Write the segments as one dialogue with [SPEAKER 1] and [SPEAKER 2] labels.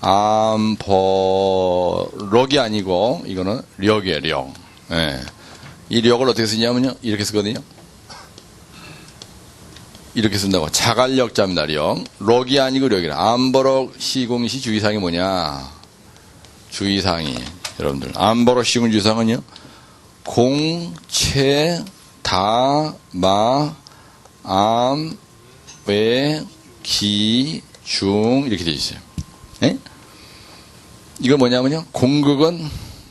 [SPEAKER 1] 암버럭이 아니고 이거는 력이에요, 력. 예. 이 력을 어떻게 쓰냐면요. 이렇게 쓰거든요. 이렇게 쓴다고. 자갈력자입니다, 력. 럭이 아니고 력이라. 암버럭 시공시 주의사항이 뭐냐. 주의사항이. 여러분들. 암버럭 시공 주의사항은요. 공, 채, 다, 마, 암, 외, 기, 중 이렇게 되어 있어요. 예? 이거 뭐냐면요. 공극은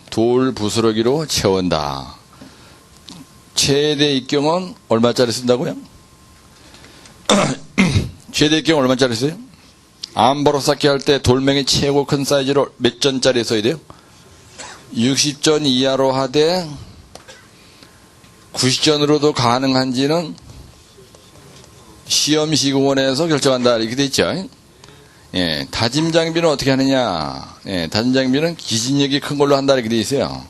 [SPEAKER 1] 돌 부스러기로 채운다. 최대 입경은 얼마짜리 쓴다고요? 최대 입경 얼마짜리 써요? 암버럭 쌓기 할 때 돌멩이 최고 큰 사이즈로 몇 전짜리 써야 돼요? 60전 이하로 하되 90전으로도 가능한지는 시험시공원에서 결정한다 이렇게 돼 있죠. 예, 다짐 장비는 어떻게 하느냐? 예, 다짐 장비는 기진력이 큰 걸로 한다 이렇게 돼 있어요.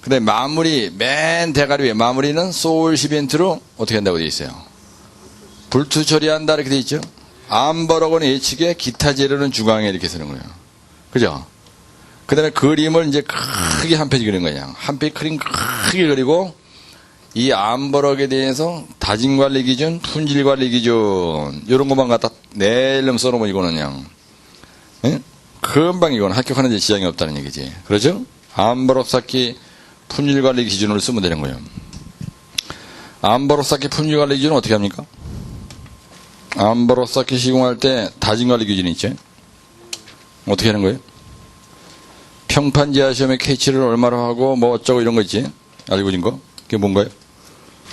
[SPEAKER 1] 근데 마무리 맨 대가리 위에 마무리는 소울 시멘트로 어떻게 한다고 돼 있어요. 불투 처리한다 이렇게 돼 있죠. 암버럭은 예측에 기타 재료는 중앙에 이렇게 쓰는 거예요. 그죠? 그 다음에 그림을 이제 크게 한 페이지 그리는 거예요. 한 페이지 그림 크게 그리고 이 암버럭에 대해서 다짐 관리 기준, 품질 관리 기준 이런 것만 갖다 내름 써놓으면 이거는 그냥 예? 금방 이거는 합격하는 데 지장이 없다는 얘기지. 그렇죠? 암버럭 쌓기 품질 관리 기준을 쓰면 되는 거예요. 암버럭 쌓기 품질 관리 기준은 어떻게 합니까? 암버럭 쌓기 시공할 때 다짐 관리 기준이 있죠. 어떻게 하는 거예요? 평판 지하 시험에 캐치를 얼마로 하고 뭐 어쩌고 이런 거 있지? 알고 있는 거? 그게 뭔가요?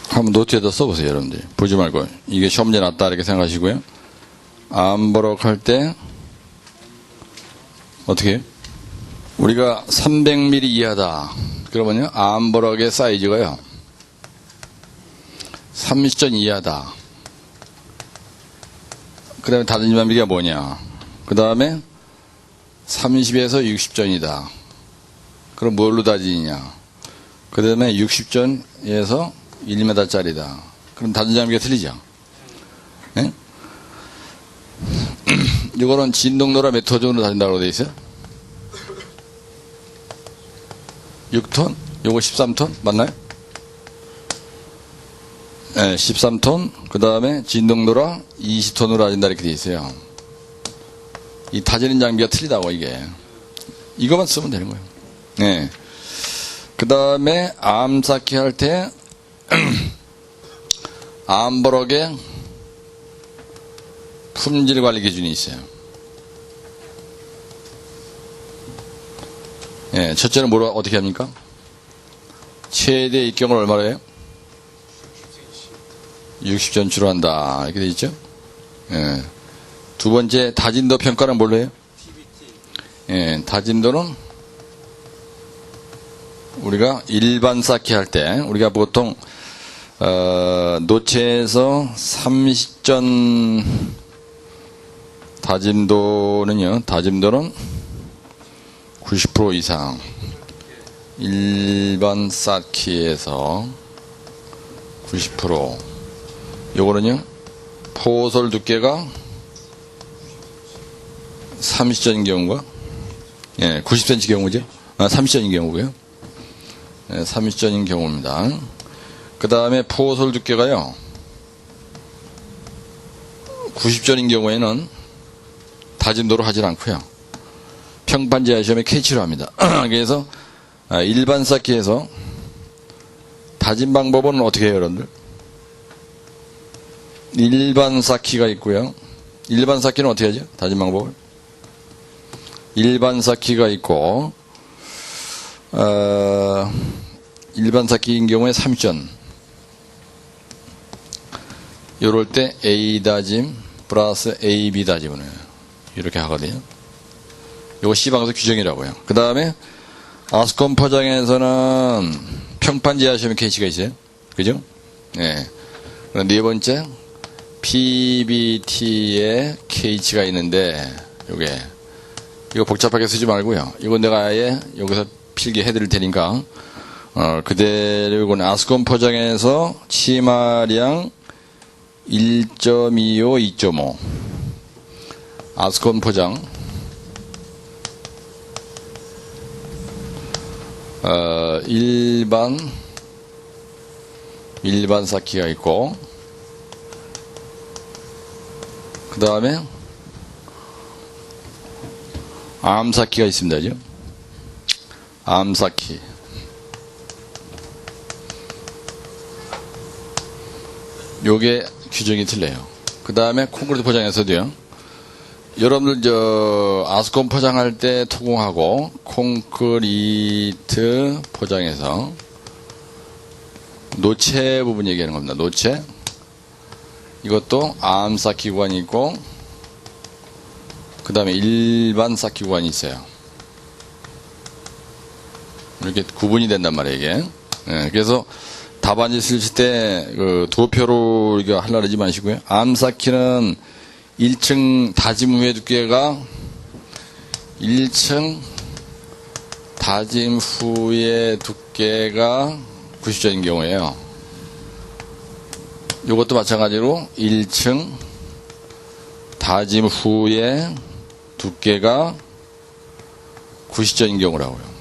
[SPEAKER 1] 한번 노트에다 써보세요, 여러분들. 보지 말고. 이게 시험 문제 났다, 이렇게 생각하시고요. 암버럭 할 때, 어떻게 해요? 우리가 300mm 이하다. 그러면요, 암버럭의 사이즈가요, 30전 이하다. 그 다음에 다른 지만비가 뭐냐. 그 다음에 30에서 60전이다. 그럼 뭘로 따지느냐. 그 다음에 60전에서 1m짜리다. 그럼 다른 장비가 틀리죠. 예? 이거는 진동로라 몇 호전으로 다닌다고 되어 있어요? 6톤? 요거 13톤? 맞나요? 네, 13톤. 그 다음에 진동로라 20톤으로 다닌다 이렇게 되어 있어요. 이 다지는 장비가 틀리다고 이게. 이것만 쓰면 되는 거예요. 네. 그 다음에 암 쌓기 할 때 암버럭의 품질 관리 기준이 있어요. 예, 첫째는 뭐로 어떻게 합니까? 최대 입경을 얼마로 해요? 60전추로 한다. 이렇게 돼 있죠? 예. 두 번째 다진도 평가는 뭘로 해요? 예, 다진도는 우리가 일반 쌓기 할 때 우리가 보통 어, 노체에서 30전 다짐도는요 다짐도는 90% 이상. 일반 쌓기에서 90% 요거는요 포솔 두께가 30전인 경우가 예, 90cm 경우죠? 아, 30전인 경우고요. 네, 30전인 경우입니다. 그 다음에 포솔 두께가요. 90전인 경우에는 다짐도로 하질 않고요. 평판제야 시험에 캐치로 합니다. 그래서 아, 일반 쌓기에서 다짐 방법은 어떻게 해요, 여러분들? 일반 쌓기가 있고요. 일반 쌓기는 어떻게 하죠? 다짐 방법을? 일반 쌓기가 있고 어, 일반 쌓기인 경우에 3전. 요럴 때 A 다짐 플러스 AB 다짐을. 이렇게 하거든요. 요거 C방에서 규정이라고요. 그 다음에 아스콘 포장에서는 평판지하 시험에 케이치가 있어요. 그죠? 네. 그럼 네 번째, PBT에 KH가 있는데, 요게, 이거 복잡하게 쓰지 말고요. 이건 내가 아예 여기서 필기해 드릴 테니까, 어, 그대로 이건 아스콘 포장에서 치마량 1.25, 2.5 아스콘 포장. 어, 일반 일반 사키가 있고 그 다음에 암사키가 있습니다. 암사키. 요게 규정이 틀려요. 그 다음에 콘크리트 포장에서도요. 여러분들 저 아스콘 포장할 때 토공하고 콘크리트 포장에서 노체 부분 얘기하는 겁니다. 노체 이것도 암 쌓기 구간이 있고 그 다음에 일반 쌓기 구간이 있어요. 이렇게 구분이 된단 말이에요, 이게. 예, 그래서 답안지 쓰실 때, 그, 도표로 이거 하려고 하지 마시고요. 암 쌓기는 1층 다짐 후의 두께가 1층 다짐 후의 두께가 90점인 경우에요. 이것도 마찬가지로 1층 다짐 후의 두께가 90점인 경우라고요.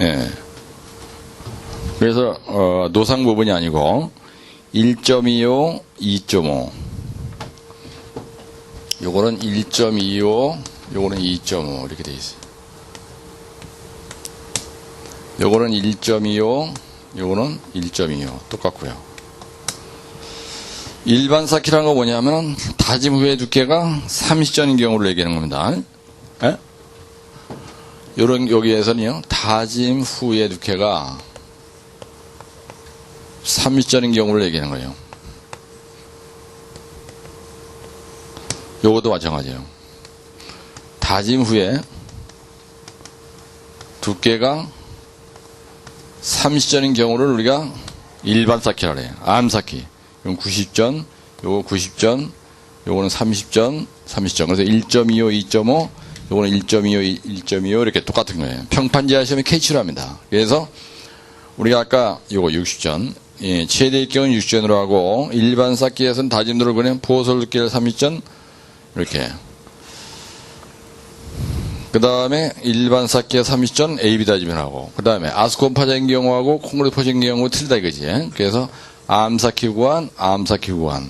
[SPEAKER 1] 예. 그래서 어, 노상 부분이 아니고 1.25, 2.5. 요거는 1.25, 요거는 2.5 이렇게 돼 있어요. 요거는 1.25, 요거는 1.25 똑같고요. 일반 쌓기라는 거 뭐냐면 다짐 후의 두께가 30전인 경우를 얘기하는 겁니다. 예? 요런 여기에서는요. 다짐 후의 두께가 30전인 경우를 얘기하는 거예요. 요것도 마찬가지예요. 다짐 후에 두께가 30전인 경우를 우리가 일반 쌓기라 그래요. 암 쌓기. 이건 90전, 요거 90전, 요거는 30전, 30전. 그래서 1.25, 2.5, 요거는 1.25, 1.25 이렇게 똑같은 거예요. 평판지하 시험에 K치로 합니다. 그래서 우리가 아까 요거 60전, 예, 최대 입경은 60전으로 하고 일반 쌓기에서는 다짐도를 그냥 부호설 두께를 30전 이렇게 그 다음에 일반 쌓기에 30전 AB 다짐을 하고 그 다음에 아스콘 파장 경우하고 콩그레 포장 경우 틀리다 이거지 그래서 암 쌓기 구간 암 쌓기 구간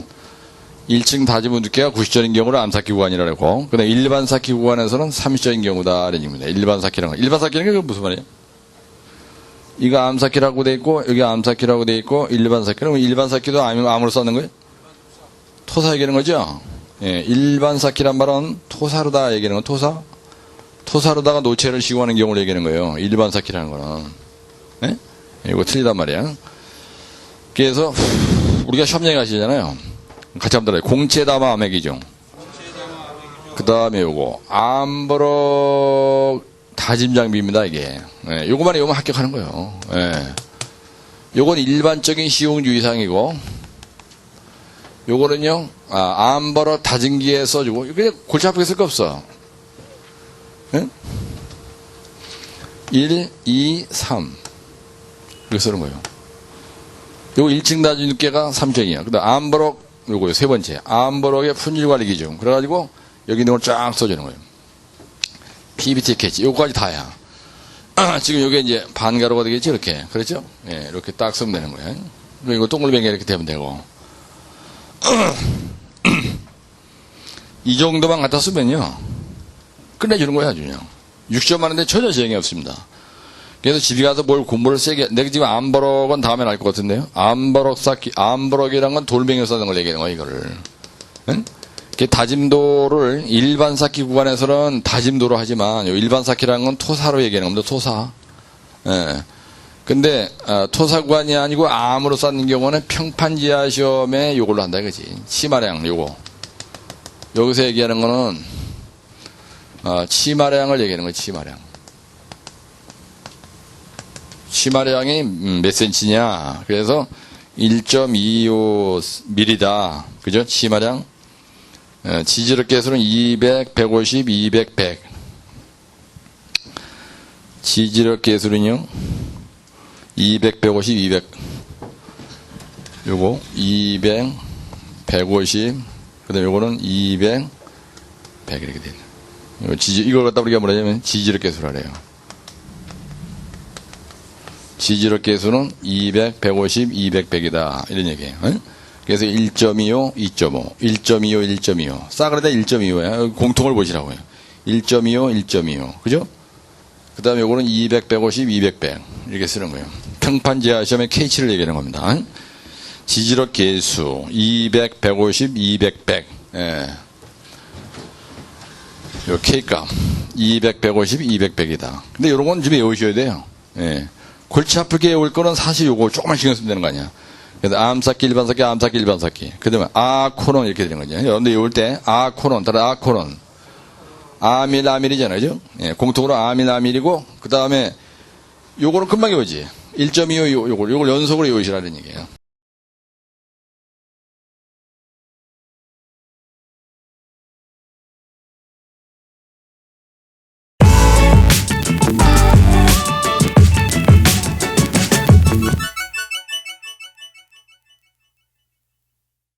[SPEAKER 1] 1층 다짐은 두께가 90전인 경우를 암 쌓기 구간이라고 그 다음에 일반 쌓기 구간에서는 30전인 경우다 이런 얘기입니다 일반 쌓기라는 거 일반 쌓기는 게 무슨 말이에요? 이거 암사키라고 돼 있고 여기 암사키라고 돼 있고 일반 사키 그럼 일반 사키도 암, 암으로 썼는 거예요? 토사 얘기하는 거죠? 예, 일반 사키란 말은 토사로다 얘기하는 건 토사? 토사로다가 노체를 시공하는 경우를 얘기하는 거예요. 일반 사키라는 거는. 예? 이거 틀리단 말이야. 그래서 우리가 시험 얘기 하시잖아요. 같이 한번 들어요. 공채다마 암액이죠. 그 다음에 요거 암버럭 다짐 장비입니다, 이게. 예, 요거만 외우면 합격하는 거예요. 예. 요건 일반적인 시용주 이상이고, 요거는요, 아, 암버러 다짐기에 써주고, 이게 골치 아프게 쓸 거 없어. 예? 1, 2, 3. 이렇게 쓰는 거예요. 요거 1층 다짐 두께가 3층이야. 그 다음 암버럭, 요거요, 세 번째. 암버럭의 품질 관리 기준. 그래가지고, 여기 걸쫙 써주는 거예요. PBT 캐치. 요거까지 다야. 지금 요게 이제 반가로가 되겠지, 이렇게. 그렇죠? 예, 이렇게 딱 쓰면 되는 거예요. 그리고 이거 동글뱅이 이렇게 되면 되고. 이 정도만 갖다 쓰면요. 끝내주는 거야, 아주 그냥. 6점 하는데 전혀 지장이 없습니다. 그래서 집에 가서 뭘 공부를 세게, 내가 지금 암버럭은 다음에 알 것 같은데요. 암버럭 쌓기, 암버럭이란 건 돌멩이로 쌓는 걸 얘기하는 거야, 이거를. 응? 이렇게 다짐도를 일반 쌓기 구간에서는 다짐도로 하지만 요 일반 쌓기라는 건 토사로 얘기하는 겁니다. 토사. 예. 근데 아, 토사 구간이 아니고 암으로 쌓는 경우는 평판 지하 시험에 요걸로 한다 이거지. 치마량 요거. 여기서 얘기하는 거는 아, 치마량을 얘기하는 거지. 치마량. 치마량이 음, 몇 센치냐? 그래서 1.25mm다. 그죠? 예, 지지력 개수는 200, 150, 200, 100. 지지력 개수는요, 200, 150, 200. 요거, 200, 150, 그 다음에 요거는 200, 100 이렇게 돼요. 이거 지지, 이걸 갖다 우리가 뭐라 하냐면 지지력 계수라래요. 지지력 계수는 200, 150, 200, 100이다. 이런 얘기예요. 응? 그래서 1.25, 2.5, 1.25, 1.25. 싸그라다 1.25야. 공통을 보시라고요. 1.25, 1.25. 그죠? 그 다음에 요거는 200, 150, 200, 100. 이렇게 쓰는 거예요. 평판 제하 시험에 K치를 얘기하는 겁니다. 응? 지지력 계수 200, 150, 200, 100. 예. 요 K값 200, 150, 200, 100이다. 근데 요런 건좀 외우셔야 돼요. 예. 골치 아프게 외울 거는 사실 요거 조금만 신경 쓰면 되는 거 아니야. 그래서 암삭기, 일반삭기, 암삭기, 일반삭기. 그 다음에 아 코론 이렇게 되는 거죠. 여러분들 외울 때 아 코론, 따라 아 코론. 아밀, 아밀이잖아요. 그죠? 예, 공통으로 아밀, 아밀이고, 그 다음에 요거는 금방 외우지. 1.25 요, 요걸, 요걸 연속으로 외우시라는 얘기예요.